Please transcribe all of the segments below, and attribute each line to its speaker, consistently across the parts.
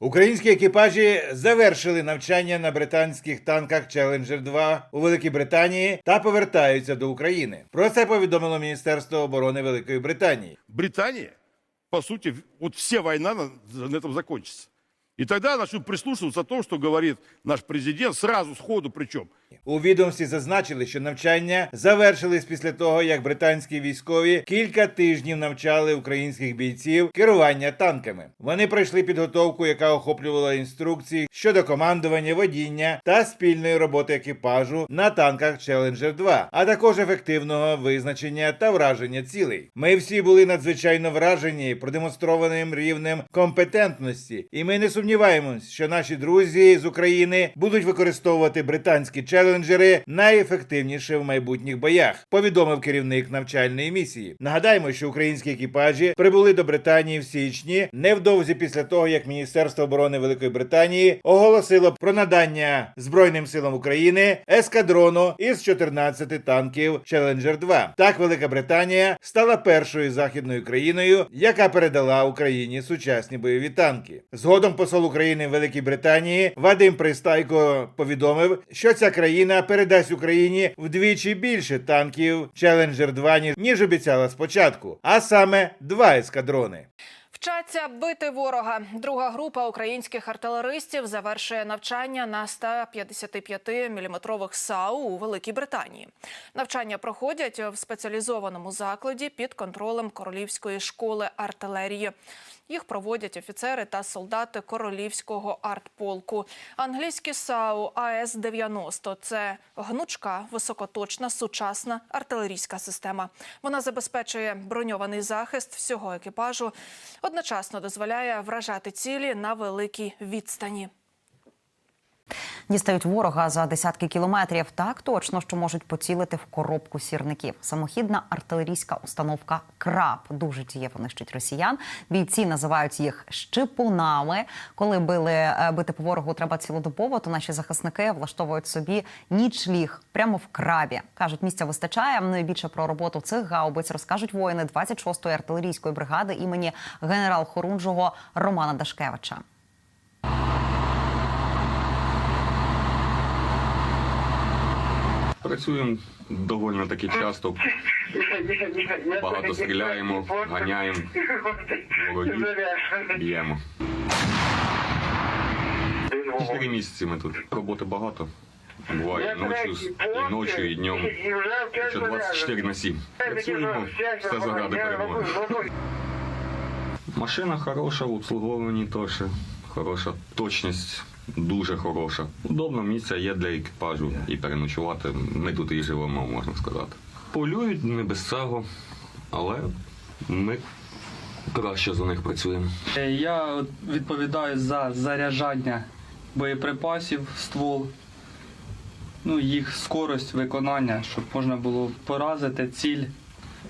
Speaker 1: Українські екіпажі завершили навчання на британських танках Challenger 2 у Великій Британії та повертаються до України. Про це повідомило Міністерство оборони Великої Британії.
Speaker 2: Британія, по суті, от вся війна на, на этом И тогда начнут прислушиваться о том, что говорит наш президент, сразу, сходу причем.
Speaker 1: У відомстві зазначили, що навчання завершились після того, як британські військові кілька тижнів навчали українських бійців керування танками. Вони пройшли підготовку, яка охоплювала інструкції щодо командування, водіння та спільної роботи екіпажу на танках Challenger 2, а також ефективного визначення та враження цілей. Ми всі були надзвичайно вражені продемонстрованим рівнем компетентності, і ми не сумніваємось, що наші друзі з України будуть використовувати британські челенджери найефективніше в майбутніх боях. Повідомив керівник навчальної місії. Нагадаємо, що українські екіпажі прибули до Британії в січні невдовзі після того, як Міністерство оборони Великої Британії оголосило про надання Збройним силам України ескадрону із 14 танків Challenger 2. Так, Велика Британія стала першою західною країною, яка передала Україні сучасні бойові танки. Згодом посол України в Великій Британії Вадим Пристайко повідомив, що ця країна передасть Україні вдвічі більше танків Challenger 2, ніж- ніж обіцяла спочатку, а саме два ескадрони.
Speaker 3: Вчаться бити ворога. Друга група українських артилеристів завершує навчання на 155-мм САУ у Великій Британії. Навчання проходять в спеціалізованому закладі під контролем Королівської школи артилерії. Їх проводять офіцери та солдати королівського артполку. Англійські САУ АС-90 – це гнучка, високоточна, сучасна артилерійська система. Вона забезпечує броньований захист всього екіпажу, одночасно дозволяє вражати цілі на великій відстані.
Speaker 4: Дістають ворога за десятки кілометрів так точно, що можуть поцілити в коробку сірників. Самохідна артилерійська установка Краб дуже дієво нищить росіян. Бійці називають їх щепунами. Коли били е, бити по ворогу треба цілодобово, то наші захисники влаштовують собі нічліг прямо в крабі. кажуть, місця вистачає. Найбільше про роботу цих гаубиць розкажуть воїни 26-ї артилерійської бригади імені генерал-хорунжого Романа Дашкевича.
Speaker 5: Працюємо доволі таки часто. Багато стріляємо, ганяємо, б'ємо. Чотири місяці ми тут. Роботи багато. Буває ночі, і ночі, і днем. Що 24 на 7. Працюємо, все заради перемоги. Машина хороша, в обслуговуванні теж хороша. Точність дуже хороша. Удобно місце є для екіпажу і переночувати. Ми тут і живемо, можна сказати. Полюють не без цього, але ми краще за них працюємо.
Speaker 6: Е, Я відповідаю за заряджання боєприпасів ствол, ну, їх скорость виконання, щоб можна було поразити ціль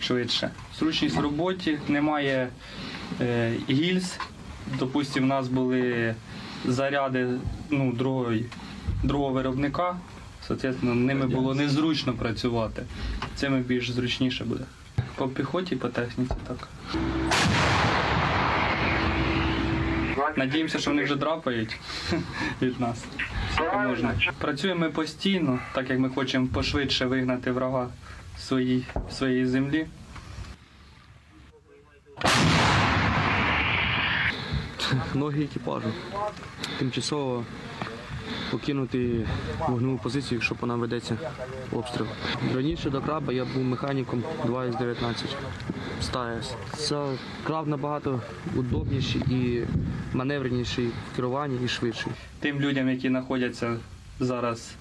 Speaker 6: швидше. Зручність в роботі, немає е, гільз. Допустимо, в нас були заряди ну, другого, другого виробника. Соответственно, ними було незручно працювати. Цими більш зручніше буде. По піхоті, по техніці так. Надіємося, що вони вже драпають від нас. Можна. Працюємо ми постійно, так як ми хочемо пошвидше вигнати врага своїй, своєї землі.
Speaker 7: Ноги екіпажу. Тимчасово покинути вогневу позицію, якщо по нам ведеться обстріл. Раніше до краба я був механіком 2 із 19 стаєс. Це краб набагато удобніший і маневреніший в керуванні і швидший.
Speaker 6: Тим людям, які знаходяться зараз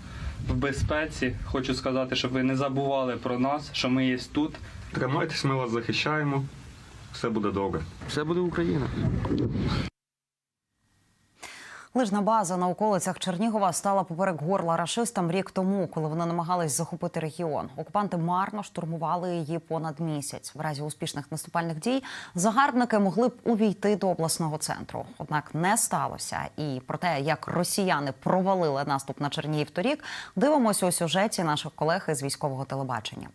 Speaker 6: в безпеці, хочу сказати, щоб ви не забували про нас, що ми є тут.
Speaker 5: Тримайтесь, ми вас захищаємо. Все буде добре.
Speaker 7: Все буде Україна.
Speaker 4: Лижна база на околицях Чернігова стала поперек горла рашистам рік тому, коли вони намагались захопити регіон. Окупанти марно штурмували її понад місяць. В разі успішних наступальних дій загарбники могли б увійти до обласного центру. Однак не сталося. І про те, як росіяни провалили наступ на Чернігів торік, дивимося у сюжеті наших колег із військового телебачення.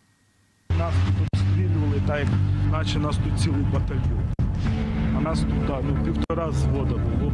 Speaker 8: Нас тут обстрілювали, так наче нас тут цілий батальйон. А нас тут да, ну, півтора взвода було.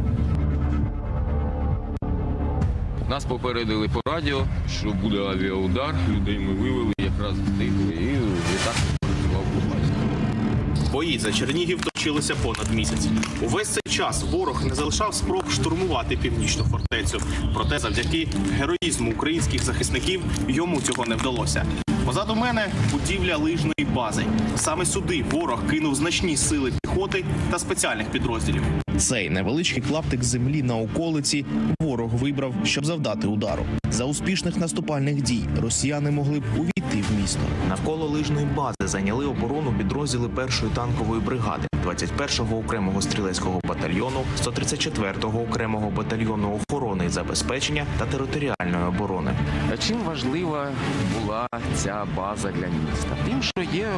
Speaker 9: Нас попередили по радіо, що буде авіаудар. Людей ми вивели, якраз встигли, і літак працював побачити.
Speaker 10: Бої за Чернігів точилися понад місяць. Увесь цей час ворог не залишав спроб штурмувати північну фортецю. Проте, завдяки героїзму українських захисників йому цього не вдалося. Позаду мене будівля лижної бази. Саме сюди ворог кинув значні сили піхоти та спеціальних підрозділів.
Speaker 11: Цей невеличкий клаптик землі на околиці ворог вибрав, щоб завдати удару. За успішних наступальних дій росіяни могли б увійти в місто. Навколо лижної бази зайняли оборону підрозділи першої танкової бригади, 21-го окремого стрілецького батальйону, 134-го окремого батальйону охорони і забезпечення та територіальної оборони.
Speaker 9: Чим важлива була ця база для міста? Тим, що є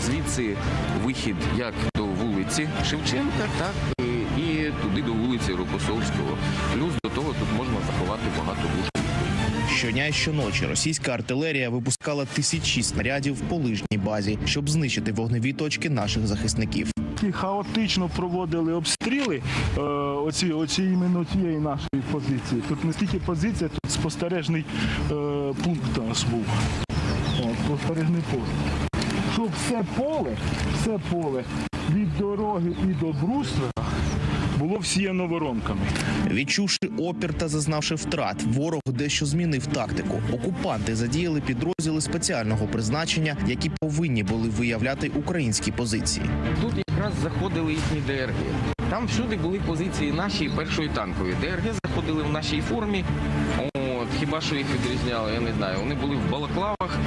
Speaker 9: звідси вихід як до вулиці Шевченка, так і- туди до вулиці Рокосовського. Плюс до того тут можна заховати багато лужних.
Speaker 11: Щодня і щоночі російська артилерія випускала тисячі снарядів по лижній базі, щоб знищити вогневі точки наших захисників.
Speaker 8: І хаотично проводили обстріли е, оці, оці іменно тієї нашої позиції. Тут не стільки позиція, тут спостережний е, пункт у нас був. О, спостережний пост. Щоб все поле, все поле від дороги і до бруствера було всіяно воронками.
Speaker 11: Відчувши опір та зазнавши втрат, ворог дещо змінив тактику. Окупанти задіяли підрозділи спеціального призначення, які повинні були виявляти українські позиції.
Speaker 9: Тут якраз заходили їхні ДРГ. Там всюди були позиції наші першої танкової. ДРГ заходили в нашій формі. От, хіба що їх відрізняли, я не знаю. Вони були в балаклавах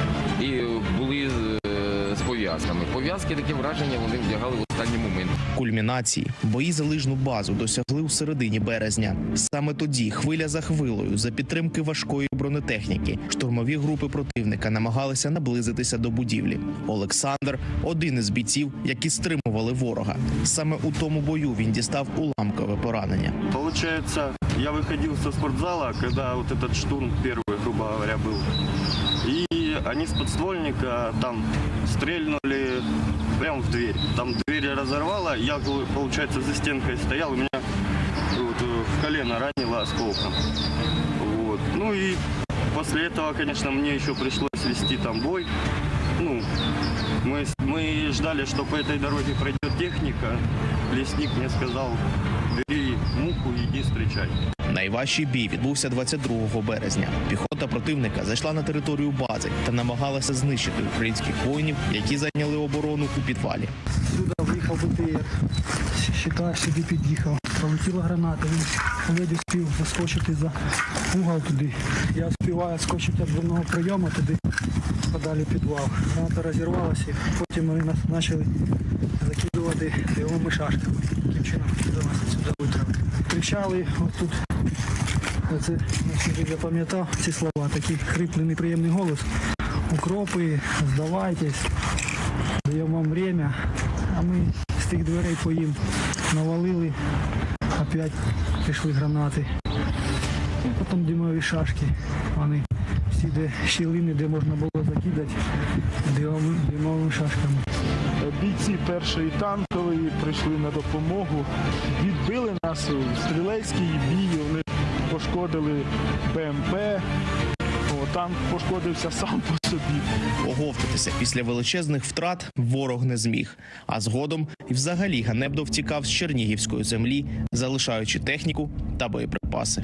Speaker 9: і були е, з пов'язками. Пов'язки таке враження вони вдягали останній момент.
Speaker 11: Кульмінації бої за лижну базу досягли у середині березня. Саме тоді, хвиля за хвилою, за підтримки важкої бронетехніки, штурмові групи противника намагалися наблизитися до будівлі. Олександр один із бійців, які стримували ворога. Саме у тому бою він дістав уламкове поранення.
Speaker 12: Получается, я выходил со спортзала, когда вот этот штурм первый, грубо говоря, был. И они с подствольника там стрельнули Прямо в дверь. Там дверь разорвало, я, получается, за стенкой стоял, и меня вот, э, в колено ранило осколком. Вот. Ну и после этого, конечно, мне еще пришлось вести там бой. Ну, мы, мы ждали, что по этой дороге пройдет техника. Лесник мне сказал, бери муку, иди встречай.
Speaker 11: Найважчий бій відбувся 22 березня. Піхота противника зайшла на територію бази та намагалася знищити українських воїнів, які зайняли оборону у підвалі.
Speaker 13: Сюди виїхав БТР, щита сюди під'їхав. Полетіла граната, він ледь успів заскочити за угол туди. Я співаю скочити від дверного прийому туди, подалі підвал. Граната розірвалася, потім вони нас почали закидувати його шашками. Таким чином до нас сюди витравили. Кричали отут. Оце я запам'ятав ці слова, такий хриплий, неприємний голос. Укропи, здавайтесь, даємо вам время, а ми з тих дверей по їм навалили, опять пішли гранати. І потім димові шашки. Вони всі де щілини, де можна було закидати димовими, димовими шашками.
Speaker 8: Бійці першої танкової прийшли на допомогу, відбили нас у стрілецькій бій, вони пошкодили БМП, О, танк пошкодився сам по собі.
Speaker 11: Оговтатися після величезних втрат ворог не зміг. А згодом і взагалі ганебно втікав з Чернігівської землі, залишаючи техніку та боєприпаси.